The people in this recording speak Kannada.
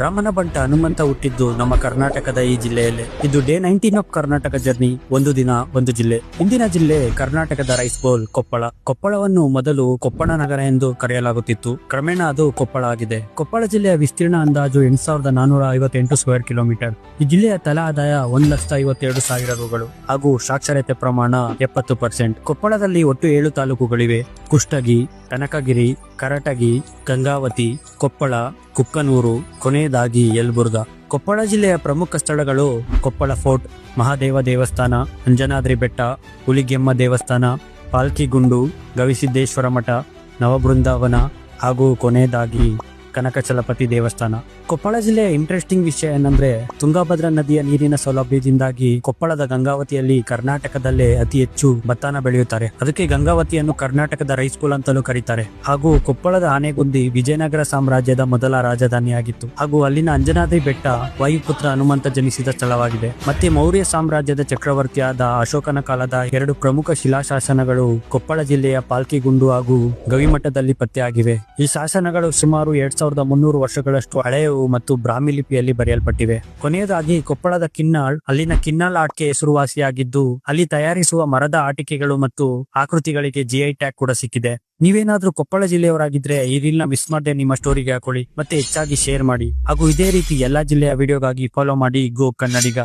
ರಾಮನ ಬಂಟ ಹನುಮಂತ ಹುಟ್ಟಿದ್ದು ನಮ್ಮ ಕರ್ನಾಟಕದ ಈ ಜಿಲ್ಲೆಯಲ್ಲೇ. ಇದು day nineteen of Karnataka journey ಒಂದು ದಿನ, ಒಂದು ಜಿಲ್ಲೆ. ಇಂದಿನ ಜಿಲ್ಲೆ ಕರ್ನಾಟಕದ ರೈಸ್ ಬೌಲ್ ಕೊಪ್ಪಳ. ಕೊಪ್ಪಳವನ್ನು ಮೊದಲು ಕೊಪ್ಪಳ ನಗರ ಎಂದು ಕರೆಯಲಾಗುತ್ತಿತ್ತು. ಕ್ರಮೇಣ ಅದು ಕೊಪ್ಪಳ ಆಗಿದೆ. ಕೊಪ್ಪಳ ಜಿಲ್ಲೆಯ ವಿಸ್ತೀರ್ಣ ಅಂದಾಜು ಎಂಟು ಸಾವಿರದ ನಾನೂರ ಐವತ್ತೆಂಟು ಸ್ಕ್ವೇರ್ ಕಿಲೋಮೀಟರ್ ಈ ಜಿಲ್ಲೆಯ ತಲಾ ಆದಾಯ ಒಂದು ಲಕ್ಷ ಐವತ್ತೆರಡು ಸಾವಿರ ರುಗಳು ಹಾಗೂ ಸಾಕ್ಷರತೆ ಪ್ರಮಾಣ ಎಪ್ಪತ್ತು ಪರ್ಸೆಂಟ್ ಕೊಪ್ಪಳದಲ್ಲಿ ಒಟ್ಟು ಏಳು ತಾಲೂಕುಗಳಿವೆ. ಕುಷ್ಟಗಿ, ಕನಕಗಿರಿ, ಕರಟಗಿ, ಗಂಗಾವತಿ, ಕೊಪ್ಪಳ ಕುಕ್ಕನೂರು ಕೊನೆಯದಾಗಿ ಯಲ್ಬುರ್ಗಾ. ಕೊಪ್ಪಳ ಜಿಲ್ಲೆಯ ಪ್ರಮುಖ ಸ್ಥಳಗಳು ಕೊಪ್ಪಳ ಫೋರ್ಟ್, ಮಹಾದೇವ ದೇವಸ್ಥಾನ, ಅಂಜನಾದ್ರಿ ಬೆಟ್ಟ, ಹುಲಿಗೆಮ್ಮ ದೇವಸ್ಥಾನ, ಪಾಲ್ಕಿಗುಂಡು, ಗವಿಸಿದ್ದೇಶ್ವರ ಮಠ, ನವಬೃಂದಾವನ ಹಾಗೂ ಕೊನೆಯದಾಗಿ ಕನಕಚಲಪತಿ ದೇವಸ್ಥಾನ. ಕೊಪ್ಪಳ ಜಿಲ್ಲೆಯ ಇಂಟ್ರೆಸ್ಟಿಂಗ್ ವಿಷಯ ಏನಂದ್ರೆ, ತುಂಗಭದ್ರಾ ನದಿಯ ನೀರಿನ ಸೌಲಭ್ಯದಿಂದಾಗಿ ಕೊಪ್ಪಳದ ಗಂಗಾವತಿಯಲ್ಲಿ ಕರ್ನಾಟಕದಲ್ಲೇ ಅತಿ ಹೆಚ್ಚು ಭತ್ತನ ಬೆಳೆಯುತ್ತಾರೆ. ಅದಕ್ಕೆ ಗಂಗಾವತಿಯನ್ನು ಕರ್ನಾಟಕದ ರೈಸ್ ಬೌಲ್ ಅಂತಲೂ ಕರೀತಾರೆ. ಹಾಗೂ ಕೊಪ್ಪಳದ ಆನೆಗುಂದಿ ವಿಜಯನಗರ ಸಾಮ್ರಾಜ್ಯದ ಮೊದಲ ರಾಜಧಾನಿಯಾಗಿತ್ತು. ಹಾಗೂ ಅಲ್ಲಿನ ಅಂಜನಾದ್ರಿ ಬೆಟ್ಟ ವಾಯುಪುತ್ರ ಹನುಮಂತ ಜನಿಸಿದ ಸ್ಥಳವಾಗಿದೆ. ಮತ್ತೆ ಮೌರ್ಯ ಸಾಮ್ರಾಜ್ಯದ ಚಕ್ರವರ್ತಿಯಾದ ಅಶೋಕನ ಕಾಲದ ಎರಡು ಪ್ರಮುಖ ಶಿಲಾಶಾಸನಗಳು ಕೊಪ್ಪಳ ಜಿಲ್ಲೆಯ ಪಾಲ್ಕಿಗುಂಡು ಹಾಗೂ ಗವಿಮಠದಲ್ಲಿ ಪತ್ತೆಯಾಗಿವೆ. ಈ ಶಾಸನಗಳು ಸುಮಾರು ಎರಡ್ ಸಾವಿರದ ಮುನ್ನೂರು ವರ್ಷಗಳಷ್ಟು ಹಳೆಯವು ಮತ್ತು ಬ್ರಾಹ್ಮಿ ಲಿಪಿಯಲ್ಲಿ ಬರೆಯಲ್ಪಟ್ಟಿವೆ. ಕೊನೆಯದಾಗಿ ಕೊಪ್ಪಳದ ಕಿನ್ನಾಳ್, ಅಲ್ಲಿನ ಕಿನ್ನಾಳ್ ಆಟಿಕೆ ಹೆಸರುವಾಸಿಯಾಗಿದ್ದು, ಅಲ್ಲಿ ತಯಾರಿಸುವ ಮರದ ಆಟಿಕೆಗಳು ಮತ್ತು ಆಕೃತಿಗಳಿಗೆ ಜಿಐ ಟ್ಯಾಗ್ ಕೂಡ ಸಿಕ್ಕಿದೆ. ನೀವೇನಾದ್ರೂ ಕೊಪ್ಪಳ ಜಿಲ್ಲೆಯವರಾಗಿದ್ರೆ ಈ ರೀಲ್ನ ಮಿಸ್ ಮಾಡದೆ ನಿಮ್ಮ ಸ್ಟೋರಿಗೆ ಹಾಕೊಳ್ಳಿ, ಮತ್ತೆ ಹೆಚ್ಚಾಗಿ ಶೇರ್ ಮಾಡಿ. ಹಾಗೂ ಇದೇ ರೀತಿ ಎಲ್ಲಾ ಜಿಲ್ಲೆಯ ವಿಡಿಯೋಗಾಗಿ ಫಾಲೋ ಮಾಡಿ ಗೋ ಕನ್ನಡಿಗ